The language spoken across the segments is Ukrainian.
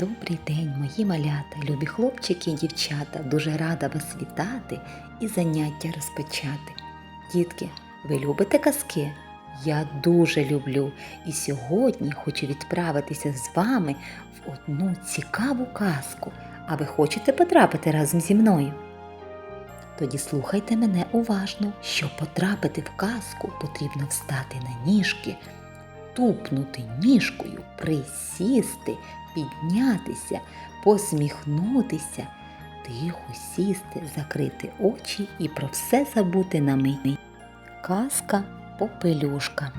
Добрий день, мої малята, любі хлопчики і дівчата. Дуже рада вас вітати і заняття розпочати. Дітки, ви любите казки? Я дуже люблю і сьогодні хочу відправитися з вами в одну цікаву казку. А ви хочете потрапити разом зі мною? Тоді слухайте мене уважно, щоб потрапити в казку, потрібно встати на ніжки, тупнути ніжкою, присісти, піднятися, посміхнутися, тихо сісти, закрити очі і про все забути на мить. Казка Попелюшка.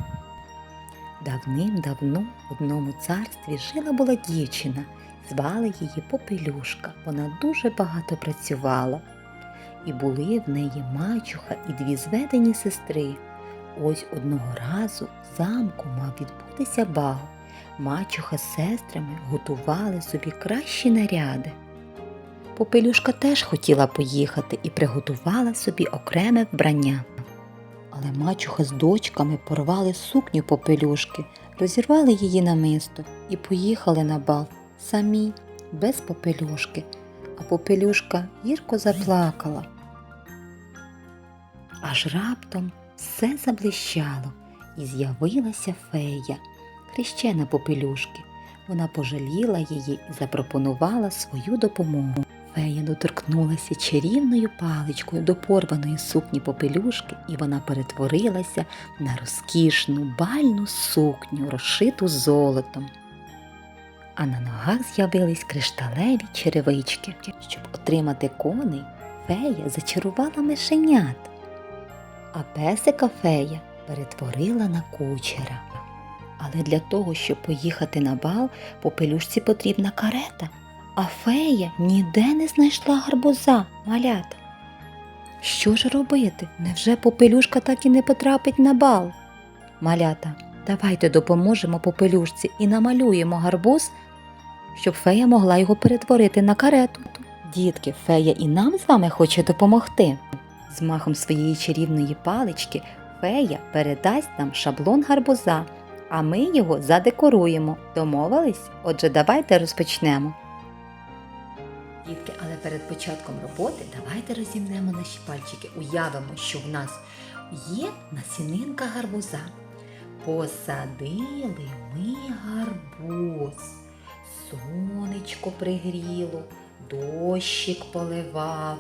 Давним-давно в одному царстві жила була дівчина, звали її Попелюшка. Вона дуже багато працювала. І були в неї мачуха і дві зведені сестри. Ось одного разу в замку мав відбутися бал. Мачуха з сестрами готували собі кращі наряди. Попелюшка теж хотіла поїхати і приготувала собі окреме вбрання. Але мачуха з дочками порвали сукню попелюшки, розірвали її намисто і поїхали на бал самі, без попелюшки, а попелюшка гірко заплакала. Аж раптом все заблищало, і з'явилася фея, хрещена попелюшки. Вона пожаліла її і запропонувала свою допомогу. Фея доторкнулася чарівною паличкою до порваної сукні попелюшки, і вона перетворилася на розкішну бальну сукню, розшиту золотом. А на ногах з'явились кришталеві черевички. Щоб отримати коней, фея зачарувала мишенят, а песика фея перетворила на кучера. Але для того, щоб поїхати на бал, попелюшці потрібна карета, а фея ніде не знайшла гарбуза, малята. Що ж робити? Невже попелюшка так і не потрапить на бал? Малята, давайте допоможемо попелюшці і намалюємо гарбуз, щоб фея могла його перетворити на карету. Дітки, фея і нам з вами хоче допомогти. З махом своєї чарівної палички фея передасть нам шаблон гарбуза, а ми його задекоруємо. Домовились? Отже, давайте розпочнемо. Дітки, але перед початком роботи давайте розімнемо наші пальчики. Уявимо, що в нас є насінинка гарбуза. Посадили ми гарбуз. Сонечко пригріло, дощик поливав,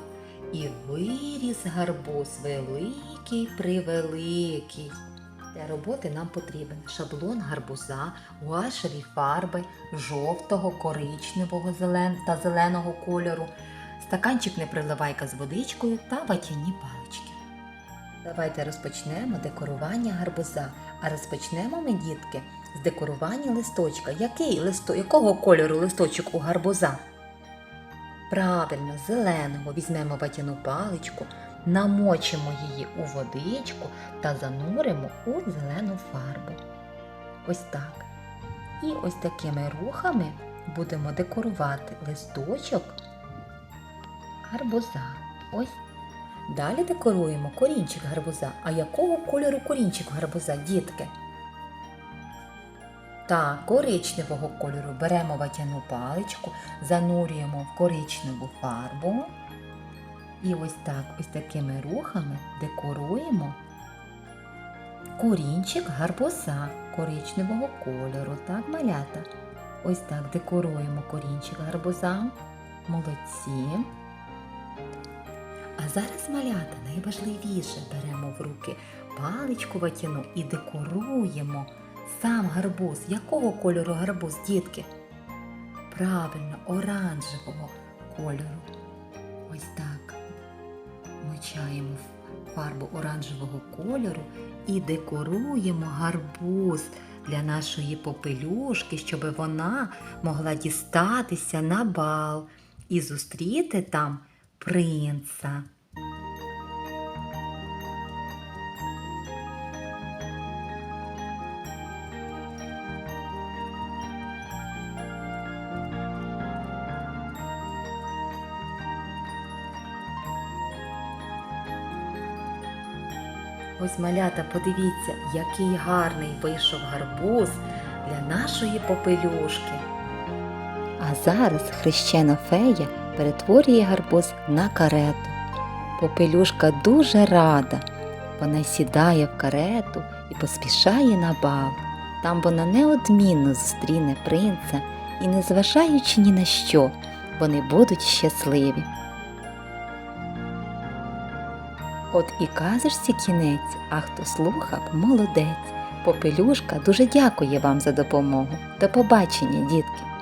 і виріс гарбуз великий превеликий. Для роботи нам потрібен шаблон гарбуза, гуашеві фарби жовтого, коричневого та зеленого кольору, стаканчик неприливайка з водичкою та ватяні палички. Давайте розпочнемо декорування гарбуза. А розпочнемо ми, дітки, з декорування листочка. Який листо... Якого кольору листочок у гарбуза? Правильно, зеленого візьмемо ватяну паличку, намочимо її у водичку та зануримо у зелену фарбу. Ось так. І ось такими рухами будемо декорувати листочок гарбуза. Ось. Далі декоруємо корінчик гарбуза. А якого кольору корінчик гарбуза, дітки? Так, коричневого кольору беремо ватяну паличку, занурюємо в коричневу фарбу. І ось так, ось такими рухами декоруємо корінчик гарбуза коричневого кольору. Так, малята? Ось так декоруємо корінчик гарбуза. Молодці. А зараз малята найважливіше беремо в руки паличку ватяну і декоруємо сам гарбуз. Якого кольору гарбуз, дітки? Правильно, оранжевого кольору. Ось так. Мочаємо фарбу оранжевого кольору і декоруємо гарбуз для нашої попелюшки, щоб вона могла дістатися на бал і зустріти там принца. Ось малята, подивіться, який гарний вийшов гарбуз для нашої попелюшки. А зараз хрещена фея перетворює гарбуз на карету. Попелюшка дуже рада. Вона сідає в карету і поспішає на бал. Там вона неодмінно зустріне принца і, незважаючи ні на що, вони будуть щасливі. От і казочці кінець, а хто слухав, молодець. Попелюшка дуже дякує вам за допомогу. До побачення, дітки!